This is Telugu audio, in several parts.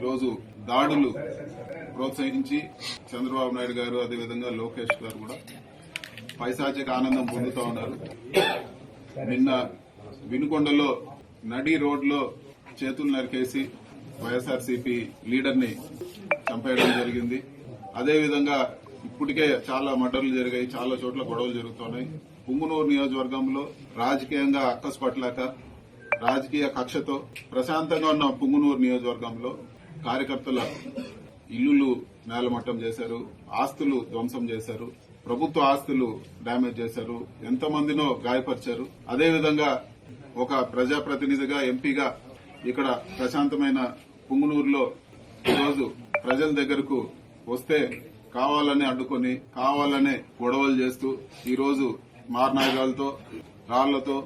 ఈరోజు దాడులు ప్రోత్సహించి చంద్రబాబు నాయుడు గారు అదేవిధంగా లోకేష్ గారు కూడా పైశాచిక ఆనందం పొందుతా ఉన్నారు. నిన్న వినుకొండలో నడి రోడ్లో చేతులు నరికేసి వైఎస్ఆర్సీపీ లీడర్ని చంపేయడం జరిగింది. అదేవిధంగా ఇప్పటికే చాలా మర్డర్లు జరిగాయి చాలా చోట్ల గొడవలు జరుగుతున్నాయి. పుంగునూరు నియోజకవర్గంలో రాజకీయంగా అక్కసు పట్టలేక రాజకీయ కక్షతో ప్రశాంతంగా ఉన్న పుంగునూరు నియోజకవర్గంలో కార్యకర్తల ఇల్లులు నేలమట్టం చేశారు ఆస్తులు ధ్వంసం చేశారు ప్రభుత్వ ఆస్తులు డ్యామేజ్ చేశారు ఎంతమందినో గాయపరిచారు. అదేవిధంగా ఒక ప్రజాప్రతినిధిగా ఎంపీగా ఇక్కడ ప్రశాంతమైన పుంగునూరులో ఈరోజు ప్రజల దగ్గరకు వస్తే కావాలని అడ్డుకొని కావాలనే గొడవలు చేస్తూ ఈరోజు మార్నాయుధాలతో రాళ్ళతో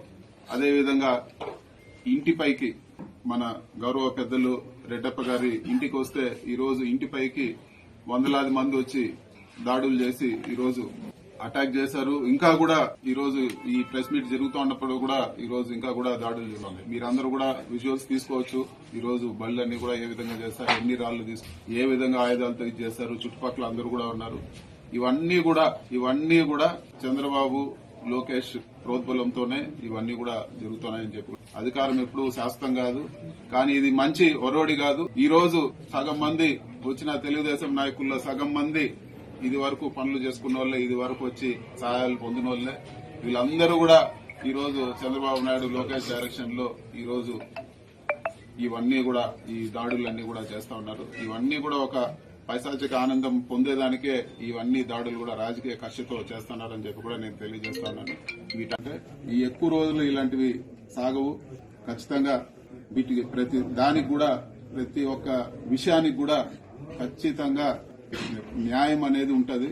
అదేవిధంగా ఇంటిపైకి మన గౌరవ పెద్దలు రెడ్డప్ప గారి ఇంటికి వస్తే ఈరోజు ఇంటిపైకి వందలాది మంది వచ్చి దాడులు చేసి ఈరోజు అటాక్ చేశారు. ఇంకా కూడా ఈ రోజు ఈ ప్రెస్ మీట్ జరుగుతూ ఉన్నప్పుడు కూడా ఈ రోజు ఇంకా కూడా దాడులు జరుగుతున్నాయి మీరందరూ కూడా విజువల్స్ తీసుకోవచ్చు. ఈ రోజు బళ్ళన్నీ కూడా ఏ విధంగా చేస్తారు ఎన్ని రాళ్ళు తీసుకు ఏ విధంగా ఆయుధాలతో ఇది చేస్తారు చుట్టుపక్కల అందరూ కూడా ఉన్నారు. ఇవన్నీ కూడా ఇవన్నీ కూడా చంద్రబాబు లోకేష్ ప్రోద్బలంతోనే ఇవన్నీ కూడా జరుగుతున్నాయని చెప్పి అధికారం ఎప్పుడూ శాశ్వతం కాదు. కానీ ఇది మంచి ఒరోడి కాదు. ఈ రోజు సగం మంది వచ్చిన తెలుగుదేశం నాయకుల్లో సగం మంది ఇది వరకు పనులు చేసుకున్న వాళ్ళే ఇది వరకు వచ్చి సహాయాలు పొందిన వాళ్ళే. వీళ్ళందరూ కూడా ఈ రోజు చంద్రబాబు నాయుడు లోకేష్ డైరెక్షన్లో ఈ రోజు ఇవన్నీ కూడా ఈ దాడులన్నీ కూడా చేస్తా ఉన్నారు. ఇవన్నీ కూడా ఒక పైశాచిక ఆనందం పొందేదానికే ఇవన్నీ దాడులు కూడా రాజకీయ కక్షతో చేస్తున్నారని చెప్పి కూడా నేను తెలియజేస్తా ఉన్నాను. వీటంటే ఈ ఎక్కువ రోజులు ఇలాంటివి సాగవు. ఖచ్చితంగా వీటికి ప్రతి దానికి కూడా ప్రతి ఒక్క విషయానికి కూడా ఖచ్చితంగా న్యాయం అనేది ఉంటది.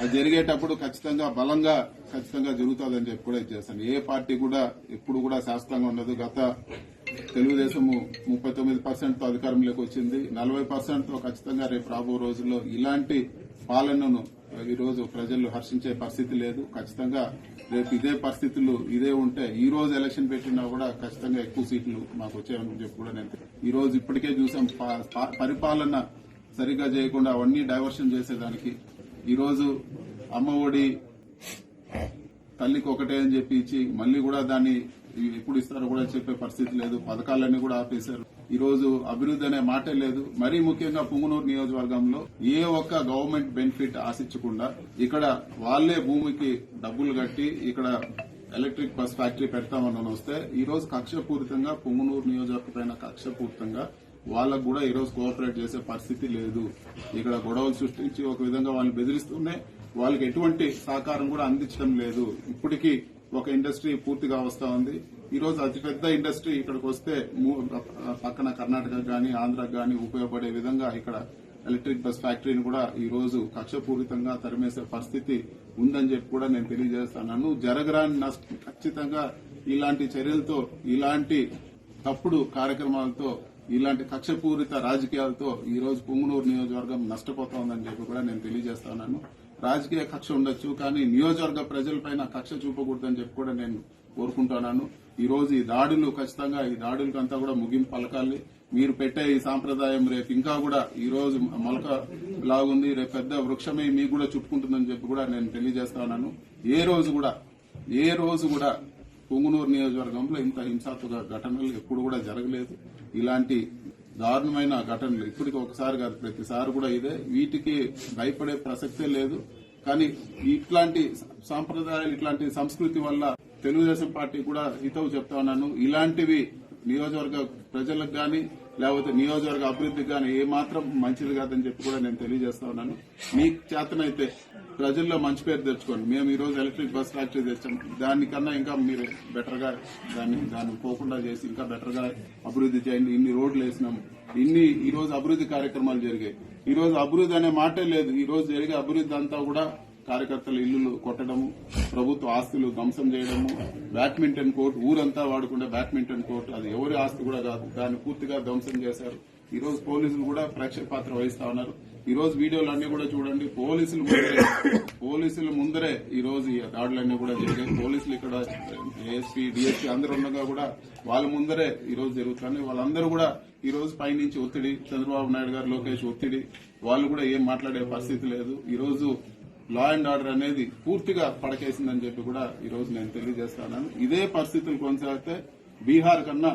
అది జరిగేటప్పుడు ఖచ్చితంగా బలంగా ఖచ్చితంగా జరుగుతుందని చెప్పి కూడా ఇచ్చేస్తాను ఏ పార్టీ కూడా ఎప్పుడు కూడా శాశ్వతంగా ఉండదు. గత తెలుగుదేశము ముప్పై తొమ్మిది పర్సెంట్తో అధికారంలోకి వచ్చింది. నలభై పర్సెంట్తో ఖచ్చితంగా రేపు రాబో రోజుల్లో ఇలాంటి పాలనను ఈరోజు ప్రజలు హర్షించే పరిస్థితి లేదు. ఖచ్చితంగా రేపు ఇదే పరిస్థితులు ఇదే ఉంటే ఈ రోజు ఎలక్షన్ పెట్టినా కూడా ఖచ్చితంగా ఎక్కువ సీట్లు మాకు వచ్చాయని చెప్పి కూడా నేను ఈ రోజు ఇప్పటికే చూసాం. ప- పరిపాలన సరిగా చేయకుండా అవన్నీ డైవర్షన్ చేసేదానికి ఈరోజు అమ్మ ఒడి తల్లికి ఒకటే అని చెప్పి ఇచ్చి మళ్ళీ కూడా దాన్ని ఎప్పుడు ఇస్తారో కూడా చెప్పే పరిస్థితి లేదు. పథకాలన్నీ కూడా ఆపేశారు. ఈ రోజు అభివృద్ధి అనే మాటే లేదు. మరీ ముఖ్యంగా పుంగనూరు నియోజకవర్గంలో ఏ ఒక్క గవర్నమెంట్ బెనిఫిట్ ఆశించకుండా ఇక్కడ వాళ్ళే భూమికి డబ్బులు కట్టి ఇక్కడ ఎలక్ట్రిక్ బస్ ఫ్యాక్టరీ పెడతామని వస్తే ఈ రోజు కక్షపూరితంగా పుంగనూరు నియోజకవర్గ పైన కక్షపూరితంగా వాళ్ళకు కూడా ఈ రోజు కోఆపరేట్ చేసే పరిస్థితి లేదు. ఇక్కడ గొడవలు సృష్టించి ఒక విధంగా వాళ్ళని బెదిరిస్తూనే వాళ్ళకి ఎటువంటి సహకారం కూడా అందించడం లేదు. ఇప్పటికీ ఒక ఇండస్ట్రీ పూర్తిగా వస్తా ఉంది. ఈరోజు అతిపెద్ద ఇండస్ట్రీ ఇక్కడికి వస్తే మూ- పక్కన కర్ణాటక గాని ఆంధ్రాకి గాని ఉపయోగపడే విధంగా ఇక్కడ ఎలక్ట్రిక్ బస్ ఫ్యాక్టరీని కూడా ఈ రోజు కక్షపూరితంగా తరిమేసే పరిస్థితి ఉందని చెప్పి కూడా నేను తెలియజేస్తున్నాను. జరగరాని నష్టం ఖచ్చితంగా ఇలాంటి చర్యలతో ఇలాంటి తప్పుడు కార్యక్రమాలతో ఇలాంటి కక్షపూరిత రాజకీయాలతో ఈ రోజు పుంగనూరు నియోజకవర్గం నష్టపోతోందని చెప్పి కూడా నేను తెలియజేస్తున్నాను. రాజకీయ కక్ష ఉండొచ్చు కానీ నియోజకవర్గ ప్రజలపైన కక్ష చూపకూడదని చెప్పి కూడా నేను కోరుకుంటున్నాను. ఈరోజు ఈ దాడులు ఖచ్చితంగా ఈ దాడులకంతా కూడా ముగింపు పలకాలి. మీరు పెట్టే ఈ సాంప్రదాయం రేపు ఇంకా కూడా ఈ రోజు మొలక లాగుంది. రేపు పెద్ద వృక్షమే మీకు కూడా చుట్టుకుంటుందని చెప్పి కూడా నేను తెలియజేస్తున్నాను ఏ రోజు కూడా ఏ రోజు కూడా పొంగునూరు నియోజకవర్గంలో ఇంత హింసాత్మక ఘటనలు ఎప్పుడు కూడా జరగలేదు. ఇలాంటి దారుణమైన ఘటనలు ఇప్పటికి ఒకసారి కాదు ప్రతిసారి కూడా ఇదే. వీటికి భయపడే ప్రసక్తే లేదు. కానీ ఇట్లాంటి సాంప్రదాయాలు ఇట్లాంటి సంస్కృతి వల్ల తెలుగుదేశం పార్టీ కూడా హితవు చెప్తా ఉన్నాను. ఇలాంటివి నియోజకవర్గ ప్రజలకు గాని లేకపోతే నియోజకవర్గ అభివృద్ధికి కానీ ఏమాత్రం మంచిది కాదని చెప్పి కూడా నేను తెలియజేస్తా ఉన్నాను. మీకు చేతనైతే ప్రజల్లో మంచి పేరు తెచ్చుకోండి. మేము ఈ రోజు ఎలక్ట్రిక్ బస్ ఫ్యాక్టరీ తెచ్చాం. దానికన్నా ఇంకా మీరు బెటర్గా దాన్ని దాన్ని పోకుండా చేసి ఇంకా బెటర్గా అభివృద్ధి చేయండి. ఇన్ని రోడ్లు వేసినాము ఇన్ని ఈ రోజు అభివృద్ధి కార్యక్రమాలు జరిగాయి. ఈ రోజు అభివృద్ధి అనే మాటే లేదు. ఈ రోజు జరిగే అభివృద్ధి అంతా కూడా కార్యకర్తల ఇల్లులు కొట్టడము ప్రభుత్వ ఆస్తులు ధ్వంసం చేయడము బ్యాడ్మింటన్ కోర్టు ఊరంతా వాడుకునే బ్యాడ్మింటన్ కోర్టు అది ఎవరి ఆస్తి కూడా కాదు. దాన్ని పూర్తిగా ధ్వంసం చేశారు. ఈ రోజు పోలీసులు కూడా ప్రేక్షక పాత్ర వహిస్తా ఉన్నారు. ఈ రోజు వీడియోలు అన్ని కూడా చూడండి. పోలీసులు ముందరే పోలీసుల ముందరే ఈ రోజు ఈ దాడులన్నీ కూడా జరిగాయి. పోలీసులు ఇక్కడ ఏఎస్పీ డిఎస్పీ అందరు ఉండగా కూడా వాళ్ళ ముందరే ఈ రోజు జరుగుతుంది. వాళ్ళందరూ కూడా ఈ రోజు పైనుంచి ఒత్తిడి. చంద్రబాబు నాయుడు గారు లోకేష్ ఒత్తిడి. వాళ్ళు కూడా ఏం మాట్లాడే పరిస్థితి లేదు. ఈ రోజు లా అండ్ ఆర్డర్ అనేది పూర్తిగా పడకేసిందని చెప్పి కూడా ఈ రోజు నేను తెలియజేస్తున్నాను ఇదే పరిస్థితులు కొనసాగితే బీహార్ కన్నా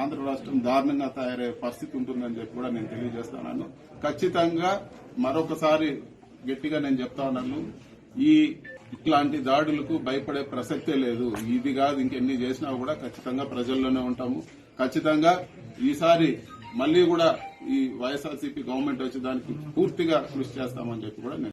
ఆంధ్ర రాష్ట్రం దారుణంగా తయారయ్యే పరిస్థితి ఉంటుందని చెప్పి కూడా నేను తెలియజేస్తున్నాను ఖచ్చితంగా మరొకసారి గట్టిగా నేను చెప్తా ఉన్నాను. ఈ ఇట్లాంటి దాడులకు భయపడే ప్రసక్తే లేదు. ఇది కాదు ఇంకెన్ని చేసినా కూడా ఖచ్చితంగా ప్రజల్లోనే ఉంటాము. ఖచ్చితంగా ఈసారి మళ్ళీ కూడా ఈ వైఎస్ఆర్సీపీ గవర్నమెంట్ వచ్చి దానికి పూర్తిగా కృషి చేస్తామని చెప్పి కూడా నేను